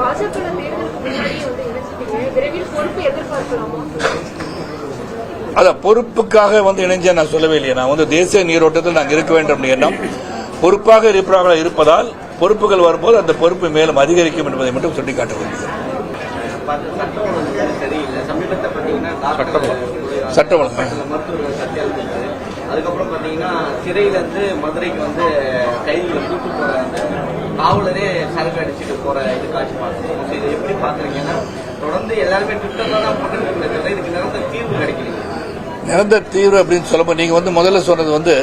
பாஜக தேர்தலுக்கு வந்து விரைவில் பொறுப்பு எதிர்பார்க்கலாமா? அதான் பொறுப்புக்காக வந்து இணைஞ்ச நான் சொல்லவே இல்லையே. நான் வந்து தேசிய நீரோட்டத்தில் நாங்கள் இருக்க வேண்டும் எண்ணம். பொறுப்பாக இருப்பவர்களாக இருப்பதால் பொறுப்புகள் வரும்போது அந்த பொறுப்பு மேலும் அதிகரிக்கும் என்பதை மட்டும் சுட்டிக்காட்ட விரும்புகிறேன் சட்டம் அதுக்கப்புறம் பார்த்தீங்கன்னா சிறையில இருந்து மதுரைக்கு வந்து கைதிகளை கூட்டு போற அந்த காவலரே சரக்கு அடிச்சுட்டு போற இது காட்சி பார்த்துருக்கோம் ஸோ இதை எப்படி பாக்குறீங்கன்னா தொடர்ந்து எல்லாருமே ட்விட்டர்ல தான் போட்டுருக்கீங்களே இதுக்கு நிரந்தர தீர்வு கிடைக்கலைங்க நிரந்தர தீர்வு அப்படின்னு சொல்லும்போது நீங்க வந்து முதல்ல சொன்னது வந்து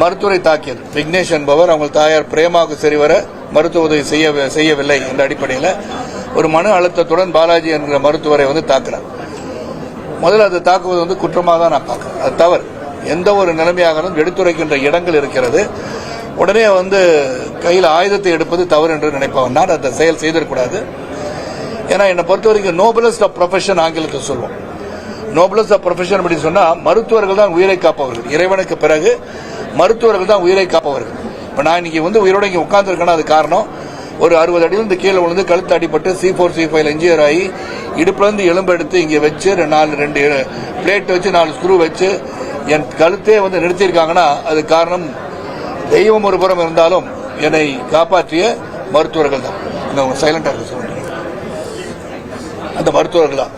மருத்துவரை தாக்கியது. விக்னேஷ் என்பவர் அவங்க தாயார் பிரேமாவுக்கு சரிவர மருத்துவ உதவி செய்ய செய்யவில்லை என்ற அடிப்படையில் ஒரு மன அழுத்தத்துடன் பாலாஜி என்கிற மருத்துவரை வந்து தாக்குறார். முதல்ல அதை தாக்குவது வந்து குற்றமாக தான் நான் பார்க்குறேன். அது தவறு. எந்த ஒரு நிலைமையாக எடுத்துரைக்கின்ற இடங்கள் இருக்கிறது. உடனே வந்து கையில் ஆயுதத்தை எடுப்பது தவறு என்று நினைப்பவன் நான் அந்த செயல் செய்திடக்கூடாது ஏன்னா என்னை பொறுத்த வரைக்கும் நோபலஸ்ட் ஆஃப் ப்ரொஃபஷன் ஆங்கிலத்தை சொல்லுவோம் நோபலஸ்ட் ஆஃப் ப்ரொஃபஷன் அப்படின்னு சொன்னால் மருத்துவர்கள் தான் உயிரை காப்பவர்கள். இறைவனுக்கு பிறகு மருத்துவர்கள் தான் உயிரை காப்பவர்கள். இப்போ நான் இன்னைக்கு வந்து உயிரோட இங்கே உட்காந்துருக்கேன்னா அது காரணம். ஒரு அறுபது அடியிலிருந்து கீழே விழுந்து கழுத்து அடிப்பட்டு C four C five injury ஆகி இடுப்புலேருந்து எலும்பு எடுத்து இங்கே வச்சு ரெண்டு நாலு ரெண்டு பிளேட் வச்சு நாலு ஸ்க்ரூ வச்சு என் கழுத்தே வந்து நிறுத்தியிருக்காங்கன்னா அது காரணம் தெய்வம் ஒரு புறம் இருந்தாலும் என்னை காப்பாற்றிய மருத்துவர்கள் தான் இந்த சைலண்டாக இருக்க சொல்லுங்க. அந்த மருத்துவர்கள். தான்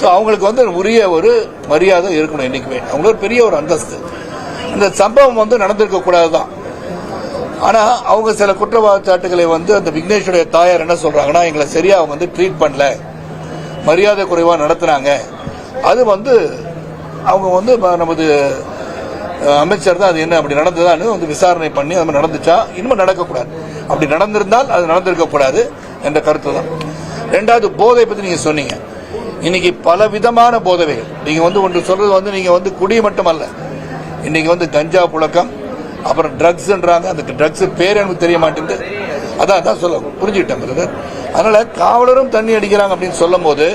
ஸோ அவங்களுக்கு வந்து உரிய ஒரு மரியாதை இருக்கணும் இன்றைக்குமே அவங்களுக்கு ஒரு பெரிய ஒரு அந்தஸ்து. இந்த சம்பவம் வந்து நடந்திருக்க கூடாது தான் ஆனால் அவங்க சில குற்றச்சாட்டுகளை வந்து அந்த விக்னேஷுடைய தாயார் என்ன சொல்கிறாங்கன்னா எங்களை சரியாக அவங்க வந்து ட்ரீட் பண்ணல. மரியாதை குறைவாக நடத்துனாங்க. அது வந்து அவங்க வந்து ம- நமது அமைச்சர் தான் அது என்ன அப்படி நடந்ததான்னு வந்து விசாரணை பண்ணி அது மாதிரி நடந்துச்சா? இனிமே நடக்கக்கூடாது. அப்படி நடந்திருந்தால் அது நடந்திருக்கக்கூடாது என்ற கருத்து தான். ரெண்டாவது போதை பற்றி நீங்கள் சொன்னீங்க. இன்னைக்கு பல விதமான போதவைகள். நீங்கள் வந்து ஒன்று சொல்றது வந்து நீங்கள் வந்து குடி மட்டுமல்ல. இன்னைக்கு வந்து கஞ்சா புழக்கம் அப்புறம் ட்ரக்ஸ்ன்றாங்க. அந்த ட்ரக்ஸ் பேர் எனக்கு தெரிய மாட்டேங்குது. அதான் அதான் சொல்ல புரிஞ்சுக்கிட்டேன் பிரதர். அதனால காவலரும் தண்ணி அடிக்கிறாங்க அப்படின்னு சொல்லும் போது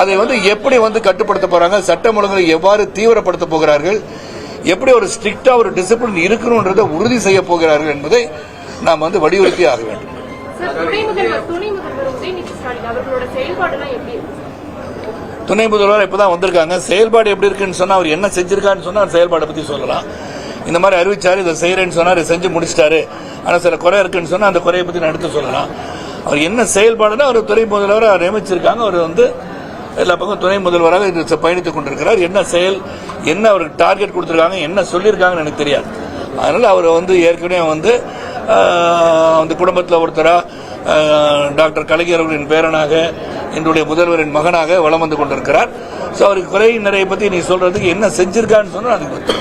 அதை வந்து எப்படி வந்து கட்டுப்படுத்த போறாங்க? சட்டம் ஒழுங்கை எவ்வாறு தீவிரப்படுத்த போகிறார்கள்? எப்படி ஒரு ஸ்ட்ரிக்டா ஒரு டிசிப்ளின் இருக்கணும்ன்றதை உறுதி செய்ய போகிறார்கள் என்பதை நாம் வந்து வலியுறுத்தி ஆக வேண்டும். துணை முதல்வர் இப்பதான் வந்திருக்காங்க. செயல்பாடு எப்படி இருக்குன்னு சொன்னா அவர் என்ன செஞ்சிருக்காருன்னு சொன்னா செயல்பாடை பத்தி சொல்லலாம். இந்த மாதிரி அறிவிச்சாரு இதை செய்யறேன்னு சொன்னாரு செஞ்சு முடிச்சிட்டாரு. ஆனா சில குறை இருக்குன்னு சொன்னா அந்த குறையை பத்தி நான் எடுத்து சொல்லலாம். அவர் என்ன செயல்பாடுன்னா அவர் துணை முதல்வரை அவர் நியமிச்சிருக்காங்க. அவர் வந்து எல்லா பக்கம் துணை முதல்வராக இது பயணித்துக் கொண்டிருக்கிறார். என்ன செயல் என்ன அவருக்கு டார்கெட் கொடுத்துருக்காங்க என்ன சொல்லியிருக்காங்கன்னு எனக்கு தெரியாது. அதனால் அவர் வந்து ஏற்கனவே வந்து அந்த குடும்பத்தில் ஒருத்தராக டாக்டர் கலைஞர் அவர்களின் பேரனாக என்னுடைய முதல்வரின் மகனாக வளம் வந்து கொண்டிருக்கிறார். ஸோ அவருக்கு குறை நிறைய பற்றி நீ சொல்கிறதுக்கு என்ன செஞ்சிருக்கான்னு சொன்னால் அதுக்கு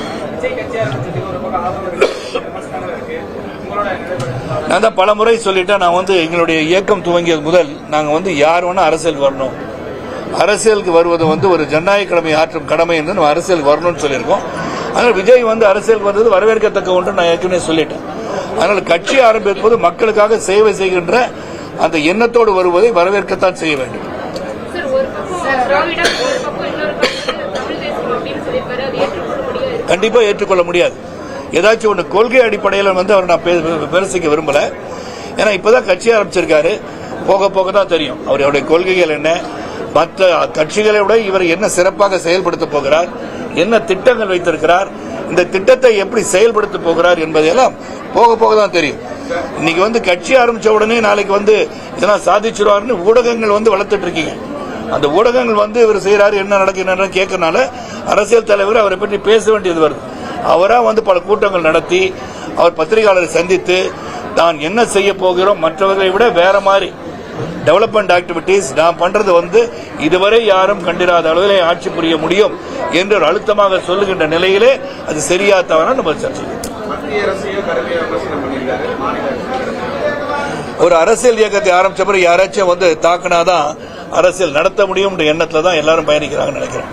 நான் தான் பல முறை சொல்லிட்டேன் நான் வந்து எங்களுடைய இயக்கம் துவங்கியது முதல் நாங்கள் வந்து யார் வேணால் அரசியல் வரணும். அரசியலுக்கு வருவது வந்து ஒரு ஜனநாயக கடமை ஆற்றும் கடமை என்று நம்ம அரசியல் வரணும்னு சொல்லியிருக்கோம். அதனால் விஜய் வந்து அரசியல் வந்தது வரவேற்கத்தக்க ஒன்று நான் ஏற்கனவே சொல்லிட்டேன். அதனால் கட்சி ஆரம்பிப்பது மக்களுக்காக சேவை செய்கின்ற அந்த எண்ணத்தோடு வருவதை வரவேற்கத்தான் செய்ய வேண்டும். அது ஏற்றுக்கொள்ள முடியாது. ஏதாச்சும் ஒன்று கொள்கை அடிப்படையில் வந்து அவர் நான் விமர்சிக்க விரும்பல. ஏன்னா இப்பதான் கட்சி ஆரம்பிச்சிருக்காரு. போக போக தான் தெரியும். அவருடைய கொள்கைகள் என்ன? மற்ற கட்சிகளை விட இவர் என்ன சிறப்பாக செயல்படுத்த போகிறார் என்ன திட்டங்கள் வைத்திருக்கிறார் இந்த திட்டத்தை எப்படி செயல்படுத்த போகிறார் என்பதையெல்லாம் போக போக தான் தெரியும். இன்னைக்கு வந்து கட்சி ஆரம்பிச்ச உடனே நாளைக்கு வந்து இதெல்லாம் சாதிச்சிருவார்னு ஊடகங்கள் வந்து வளர்த்துட்டு இருக்கீங்க. அந்த ஊடகங்கள் வந்து இவர் செய்யறாரு என்ன நடக்குன்னு கேட்கறனால அரசியல் தலைவர் அவரை பற்றி பேச வேண்டியது வருது. அவரா வந்து பல கூட்டங்கள் நடத்தி அவர் பத்திரிகையாளரை சந்தித்து தான் என்ன செய்ய போகிறோம் மற்றவர்களை விட வேற மாதிரி டெவலப்மெண்ட் ஆக்டிவிட்டீஸ் நான் பண்றது வந்து இதுவரை யாரும் கண்டிராத அளவில் ஆட்சி புரிய முடியும் என்று ஒரு அழுத்தமாக சொல்லுகின்ற நிலையிலே அது சரியா தவறா நம்ம சர்ச்சை ஒரு அரசியல் இயக்கத்தை ஆரம்பிச்ச பிறகு யாராச்சும் வந்து தாக்குனாதான் அரசியல் நடத்த முடியும்ன்ற எண்ணத்துல தான் எல்லாரும் பயணிக்கிறாங்கன்னு நினைக்கிறேன்.